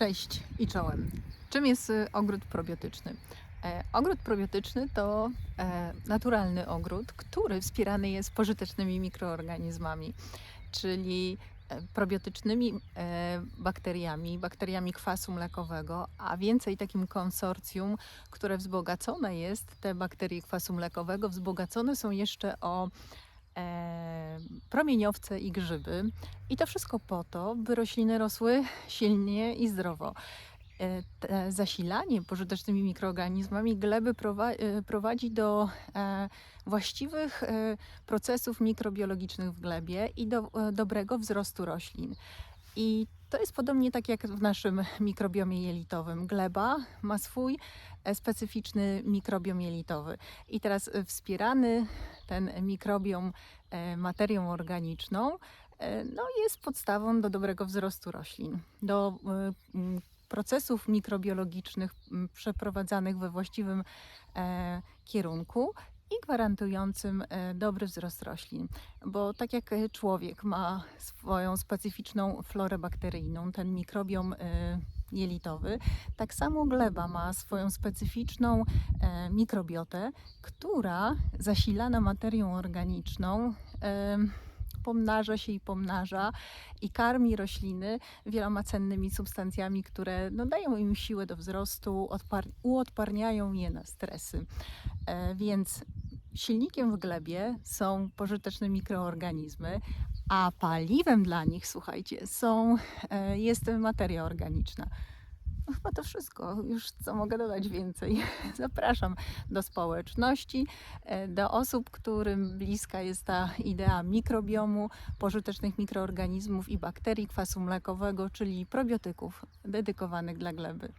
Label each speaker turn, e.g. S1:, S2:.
S1: Cześć i czołem. Czym jest y, ogród probiotyczny? E, Ogród probiotyczny to e, naturalny ogród, który wspierany jest pożytecznymi mikroorganizmami, czyli e, probiotycznymi bakteriami, bakteriami kwasu mlekowego, a więcej takim konsorcjum, które wzbogacone jest, te bakterie kwasu mlekowego wzbogacone są jeszcze o promieniowce i grzyby. I to wszystko po to, by rośliny rosły silnie i zdrowo. E, Zasilanie pożytecznymi mikroorganizmami gleby e, prowadzi do e, właściwych e, procesów mikrobiologicznych w glebie i do e, dobrego wzrostu roślin. I to jest podobnie tak jak w naszym mikrobiomie jelitowym. Gleba ma swój e, specyficzny mikrobiom jelitowy. I teraz e, wspierany ten mikrobiom e, materią organiczną no, jest podstawą do dobrego wzrostu roślin, do procesów mikrobiologicznych przeprowadzanych we właściwym kierunku i gwarantującym e, dobry wzrost roślin. Bo tak jak e, człowiek ma swoją specyficzną florę bakteryjną, ten mikrobiom e, jelitowy, tak samo gleba ma swoją specyficzną mikrobiotę, która zasilana materią organiczną pomnaża się i pomnaża i karmi rośliny wieloma cennymi substancjami, które no, dają im siłę do wzrostu, odpar- uodparniają je na stresy. E, więc silnikiem w glebie są pożyteczne mikroorganizmy, a paliwem dla nich, słuchajcie, są, e, jest materia organiczna. No chyba to wszystko. Już co mogę dodać więcej. Zapraszam do społeczności, e, do osób, którym bliska jest ta idea mikrobiomu, pożytecznych mikroorganizmów i bakterii kwasu mlekowego, czyli probiotyków dedykowanych dla gleby.